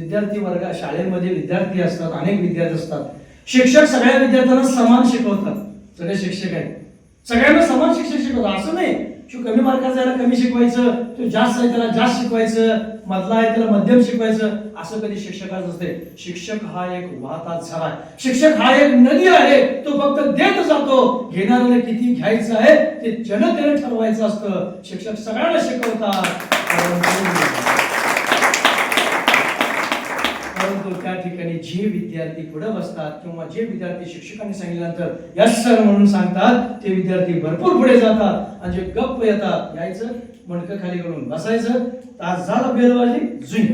विद्यार्थी वर्ग शाळेमध्ये विद्यार्थी असतात अनेक विद्यार्थी असतात. शिक्षक सगळ्या विद्यार्थ्यांना समान शिकवतात. सगळे शिक्षक आहेत. सगळ्यांना समान शिक्षक शिकवतात. असं नाही तू कमी मार्काचा याला कमी शिकवायचं तू जास्त आहे त्याला जास्त शिकवायचं मधला आहे त्याला मध्यम शिकवायचं असं कधी शिक्षकाचं असते शिक्षक हा एक वाहता झाला. आहे शिक्षक हा एक नदी आहे. तो फक्त देत जातो. घेणाऱ्याला किती घ्यायचं आहे ते जनतेने ठरवायचं असतं. शिक्षक सगळ्यांना शिकवतात. परंतु त्या ठिकाणी जे विद्यार्थी पुढे बसतात किंवा जे विद्यार्थी शिक्षकांनी सांगितल्यानंतर यस सर म्हणून सांगतात ते विद्यार्थी भरपूर पुढे जातात आणि जे गप्प येतात यायचं मणकं खाली करून बसायचं तास झाला बेलवाजी जुई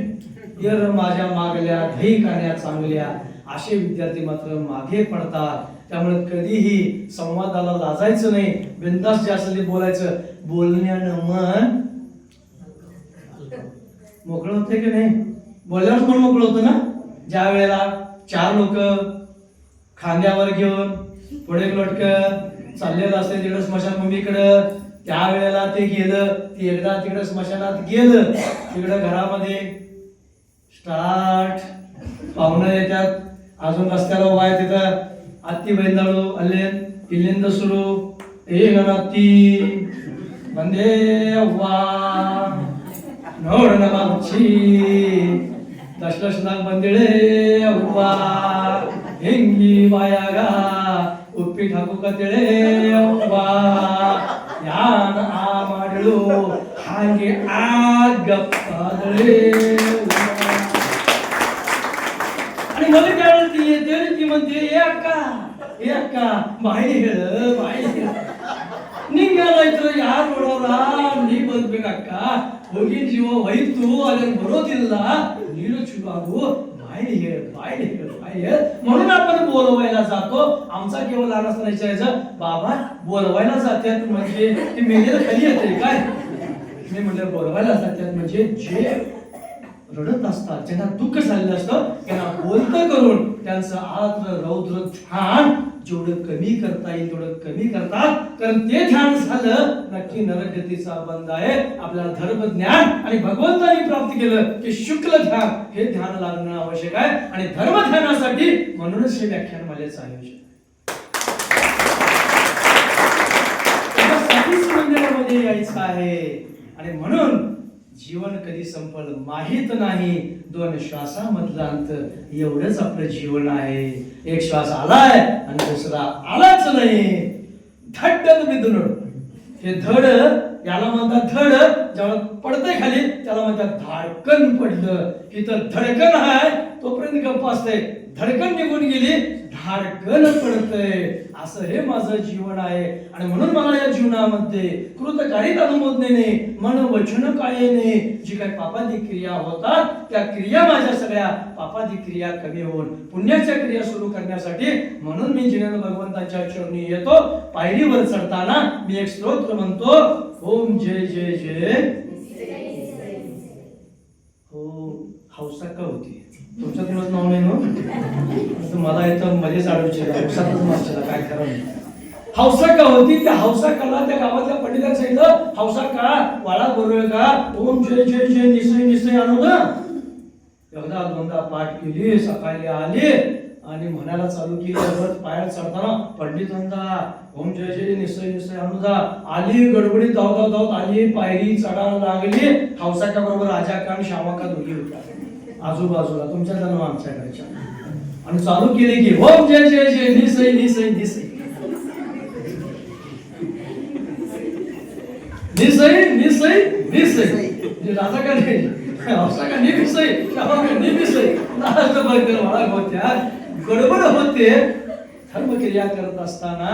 यर माझ्या मागल्या धई कान्या चांगल्या असे विद्यार्थी मात्र मागे पडतात. त्यामुळे कधीही संवादाला लाजायचं नाही बिंदास जे असेल ते बोलायचं. बोलण्यानं मन मोकळं होते की नाही? बोलल्यावर पण मोकळं होतं ना? ज्या वेळेला चार लोक खांद्यावर घेऊन पुढे लोटक चाललेलं असते तिकडं स्मशानभूमीकडं त्या वेळेला ते गेलं ते एकदा तिकडं स्मशानात गेलं तिकडं घरामध्ये स्टार्ट. पाहुणं येतात अजून रस्त्याला उभा आहे तिथं. आत्ती बैंदाळू अल्लेन किल्लेंद सुरू. ए गणाती वंदे वा नोड नमाची दशलक्ष नाग बंदिळे अव्वा ಹೆಂಗಿ ಬಾಯಾಗ ಉಪ್ಪಿಟ್ಟು ಹಾಕು ಕತ್ತೇಳೆ ಅವ್ವ ಯಾನ ಆ ಮಾಡಲು ಹಾಗೆ ಆಗಪ್ಪಾದಳೆ आणि मला काय म्हणते येते ती म्हणते ए अक्का ए अक्का ಬಾಯಿ ಹೇಳು ಬಾಯಿ ಹೇಳು ನಿಂಗೇನಾಯ್ತು ಯಾರು ನೋಡೋರ ನೀ ಬಂದ್ಬೇಕಕ್ಕ ಹೋಗಿನ ಜೀವ ಹೋಯ್ತು ಅದನ್ನ ಬರೋದಿಲ್ಲ गेलो चुलो बाय बाहेर ये बाहेर ये बाहेर ये. म्हणून आपण बोलवायला जातो. आमचा केवळ लहान असताना विचारायचं बाबा बोलवायला जात्यात म्हणजे ते मेलेलं खाली येते काय? मी म्हटलं बोलवायला जात्यात म्हणजे जे रडत असतात. ज्यांना दुःख झालेलं असतं त्यांना बोलत करून त्यांचं आत्र रौद्र ध्यान जेवढं कमी करता येईल तेवढं कमी करतात. कारण ते ध्यान झालं नक्की नरगतीचा बंद आहे. आपल्याला धर्म ज्ञान आणि भगवंतानी प्राप्त केलं की शुक्ल ध्यान हे ध्यान लागणं आवश्यक आहे. आणि धर्म ध्यानासाठी म्हणूनच हे व्याख्यान मालेचं आयोजन मंदिरामध्ये यायचं आहे. आणि म्हणून जीवन कधी संपल माहीत नाही. दोन श्वासामधलं अंतर एवढंच आपलं जीवन आहे. एक श्वास आलाय आणि दुसरा आलाच नाही. धड्डन बिदुन हे धड याला म्हणतात धड. जेव्हा पडतंय खाली त्याला म्हणतात धाडकन पडलं. इथं धडकन आहे तोपर्यंत गप्प असते धडकन निघून गेली धाडकन पडतंय. असं हे माझं जीवन आहे. आणि म्हणून मला या जीवनामध्ये कृतकारित अनुमोदनेने मन वचन कायेने जी काही पापादी क्रिया होतात त्या क्रिया माझ्या सगळ्या पापादी क्रिया कमी होऊन पुण्याच्या क्रिया सुरू करण्यासाठी म्हणून मी जिनेंद्र भगवंताच्या चरणी येतो. पायरीवर चढताना मी एक स्तोत्र म्हणतो ओम जय जय जय. हो हौसा का होती. तुमच्या दिवस नाव नाही ना? मला येतं मध्येच आडवचे हौसातच काय करावं? हौसा का होती त्या हौसा कला त्या गावातल्या पंडितांनी सांगितलं हौसा का वाळा बोलूया का? ओम जय जय जय निसय निसय आणू ना. एकदा दोनदा पाठ केली सकाळी आली आणि म्हणायला चालू केली रथ पायात चढताना पंडित म्हणता ओम जय जय निश्चय निश्चय अनुदा आली गडबडीत धाव धाव धावत आली पायरी चढायला लागली. हौसाच्या बरोबर राजा कान श्यामाका दोघी होता आजूबाजूला तुमच्या जन्म आमच्याकडच्या आणि चालू केली की ओम जय जय जय निसय निसय निसय निसय निसय निसय म्हणजे राजा का नाही? हौसा का निसय श्यामा का निसय नाच बंकर मला होत्या गडबड होते. धर्मक्रिया करत असताना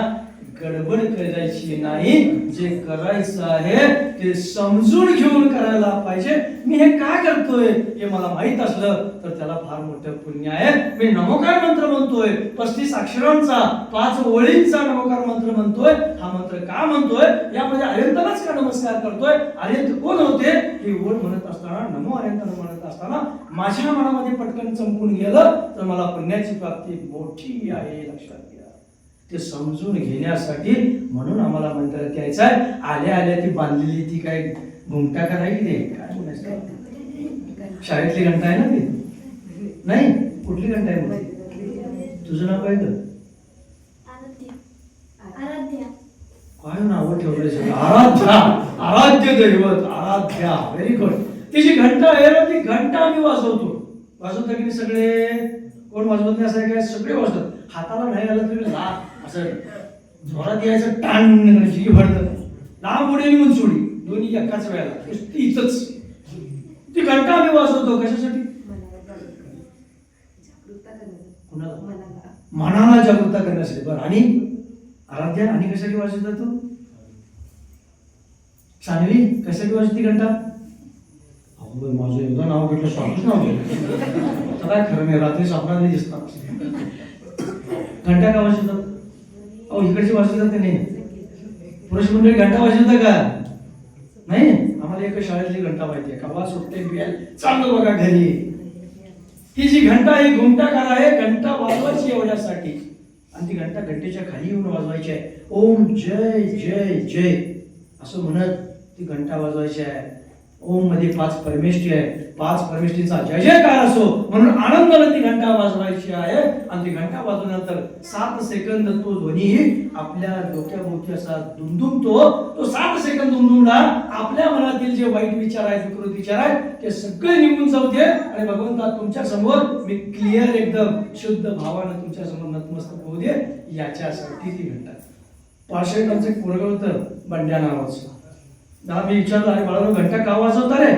गडबड करायची नाही. जे करायचं आहे ते समजून घेऊन करायला पाहिजे. मी हे काय करतोय हे मला माहीत असलं तर त्याला फार मोठं पुण्य आहे. मी नमोकार मंत्र म्हणतोय. पस्तीस अक्षरांचा पाच ओळींचा नमोकार मंत्र म्हणतोय. हा मंत्र का म्हणतोय? यामध्ये अरिहंतालाच का नमस्कार करतोय? अरिहंत कोण होते? हे ओळ म्हणत असताना नमो अरिहंत म्हणत असताना माझ्या मनामध्ये पटकन चंपून गेलं तर मला पुण्याची प्राप्ती मोठी आहे लक्षात घ्या. ते समजून घेण्यासाठी म्हणून आम्हाला मंदिरात यायचं आहे. आल्या आल्या ती बांधलेली ती काय घुमटा का नाही? ते काय म्हणायचं? शाळेतली घंटा आहे ना ती? नाही? कुठली घंटा आहे मग तुझं नाव काय ग? काय नाव ठेवलंय सगळं? आराध्या. आराध्य दैवत आराध्या. व्हेरी गुड तिची घंटा आहे ना ती घंटा आम्ही वाजवतो. वाजवता की सगळे? कोण वाजवत नाही असं काय? सगळे वाजवतात. हाताला नाही आलं तरी ला असं जोरात यायचं टाण जी भरतं लांब उडी आणि उंच उडी. दोन्ही एकाच वेळेला. इथंच. ती घंटा आम्ही वाजवतो. कशासाठी? मनाला जागृता करण्यासाठी बरं. आणि आराध्या आणि कशासाठी वाजवता तू सानवी कशासाठी वाजवती घंटा? माझं एकदा नाव घेतलं स्वामीच नाव घेतलं. काय खरं नाही. रात्री स्वप्नात नाही दिसतात घंटा का वाजवतात? अहो इकडची वाजवतात जाते नाही. पुरुष मंडळी घंटा वाजवता का? नाही? आम्हाला एका शाळेतली घंटा माहिती आहे. कवा सुटते बियाल चांगलं बघा घरी. ही जी घंटा आहे घुमटा घुमटाकार आहे घंटा वाजवायची एवढ्यासाठी. आणि ती घंटा घंटेच्या खाली येऊन वाजवायची आहे. ओम जय जय जय. असं म्हणत ती घंटा वाजवायची आहे. ओममध्ये पाच परमेष्ठी आहे पाच परमेष्ठीचा जय जयकार असो. म्हणून आनंदाला ती घंटा वाजवायची आहे. आणि ती घंटा वाजवल्यानंतर सात सेकंद तो ध्वनी आपल्या डोक्याभोवती असा दुमदुमतो. तो सात सेकंद दुमदुमला आपल्या मनातील जे वाईट विचार आहेत विकृत विचार आहेत ते सगळे निघून जाऊ दे. आणि भगवंता तुमच्यासमोर मी क्लिअर एकदम शुद्ध भावानं तुमच्यासमोर नतमस्तक होऊ दे. याच्यासाठी ती घंटा. पाचशे एक पोरगं होतं बंड्या नावाचं. दहा मी विचारलं अरे बाळा घंटा का वाजवता रे?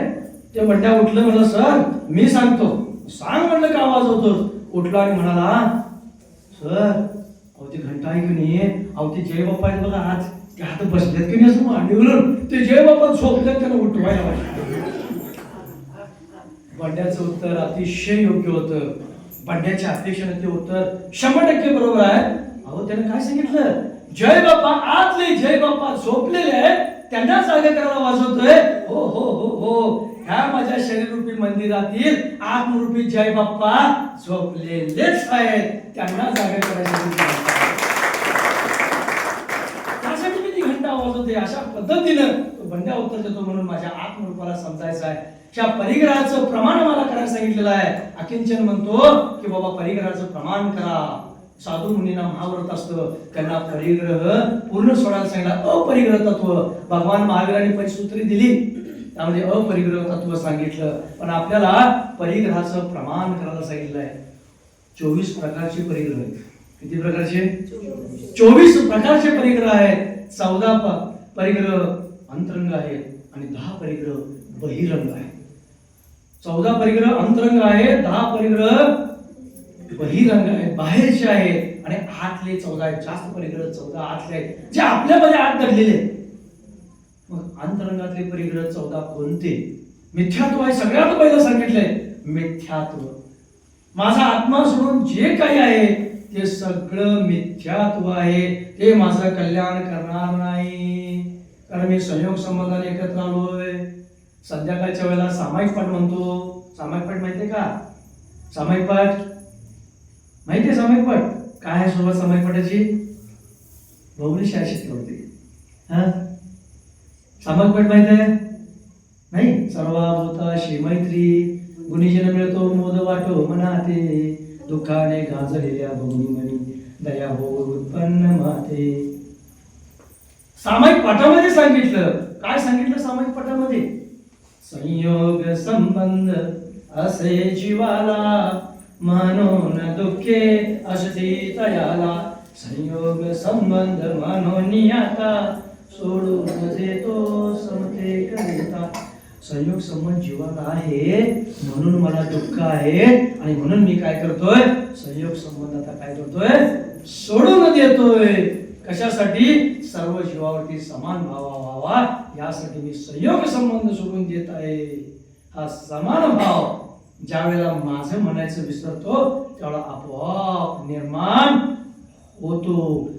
ते बंड्या उठलं. म्हणलं सर मी सांगतो. सांग म्हणलं का वाजवतो उठलो. आणि म्हणाला सर अहो घंटा आहे की नाही? अहो ते जय बाप्पा आहेत बघा आज ते हात बसलेत की नाही असं मांडीवर ते जय बाप्पा झोपलेत त्याला उठवायला पाहिजे. बंड्याचं उत्तर अतिशय योग्य होतं. बंड्याच्या अपेक्षेने ते उत्तर शंभर टक्के बरोबर आहे. अहो त्याने काय सांगितलं? जय बाप्पा आतले जय बाप्पा झोपलेले आहेत त्यांना जागा करायला वाजवतोय. हो हो हो हो. ह्या माझ्या शरीररूपी मंदिरातील आत्मरूपी जय बाप्पा झोपलेलेच आहेत. त्यांना जागा करायसाठी त्यासाठी मी ती घंटा वाजवते अशा पद्धतीनं तो बंड्या उत्तर देतो म्हणून माझ्या आत्मरूपाला समजायचं आहे. त्या परिग्रहाचं प्रमाण मला करायला सांगितलेलं आहे. अकिंचन म्हणतो की बाबा परिग्रहाचं प्रमाण करा. साधू मुनींना महाव्रत असतं. त्यांना परिग्रह पूर्ण सोडायला सांगितलं. अपरिग्रह तत्व. भगवान महावीरांनी परिसूत्री दिली. त्यामध्ये अपरिग्रह तत्व सांगितलं. पण आपल्याला परिग्रहाचं प्रमाण करायला सांगितलं आहे चोवीस प्रकारचे परिग्रह आहेत. किती प्रकारचे? चोवीस प्रकारचे परिग्रह आहेत. चौदा प- परिग्रह अंतरंग आहेत आणि दहा परिग्रह बहिरंग आहेत चौदा परिग्रह अंतरंग आहे दहा परिग्रह बहिरंग आहेत बाहेरचे आहेत आणि आतले चौदा आहेत जास्त परिग्रह चौदा आतले आहेत जे आपल्यामध्ये आत दडलेले आहेत. मग अंतरंगातले परिग्रह चौदा कोणते? मिथ्यात्व आहे सगळ्यात पहिलं सांगितलंय मिथ्यात्व. माझा आत्मा सोडून जे काही आहे ते सगळं मिथ्यात्व आहे. ते माझं कल्याण करणार नाही. कारण मी संयोग संबंधाने एकत्र आलोय संध्याकाळच्या वेळेला सामायिक पाठ म्हणतो. सामायिक पाठ माहितीये का? सामायिक पाठ? माहितीये सामायिक समयपट? काय आहे सुरुवात सामायिक पाठाची बहुली शाळा शिकवते हा? सामायिक माहीत आहे? नाही? सर्वाभूताशी मैत्री गुणीजन मिळतो मोद वाटो मनाते. दुःखाने गाजलेल्या बहुनी मनी दया हो उत्पन्न माते. सामायिक पाठामध्ये सांगितलं. काय सांगितलं सामायिक पाठामध्ये संयोग संबंध असे जीवाला. म्हणून दुःखे असती तयाला संयोग संबंध म्हणून आता सोडून देतो समते करिता। संयोग संबंध जीवाला आहे म्हणून मला दुःख आहे. आणि म्हणून मी काय करतोय? संयोग संबंध आता काय करतोय? सोडून देतोय. कशासाठी? सर्व जीवावरती समान भावा व्हावा. यासाठी मी संयोग संबंध सोडून देत आहे. हा समान भाव. ज्या वेळेला माझं म्हणायचं विसरतो त्यावेळेला आपोआप निर्माण होतो.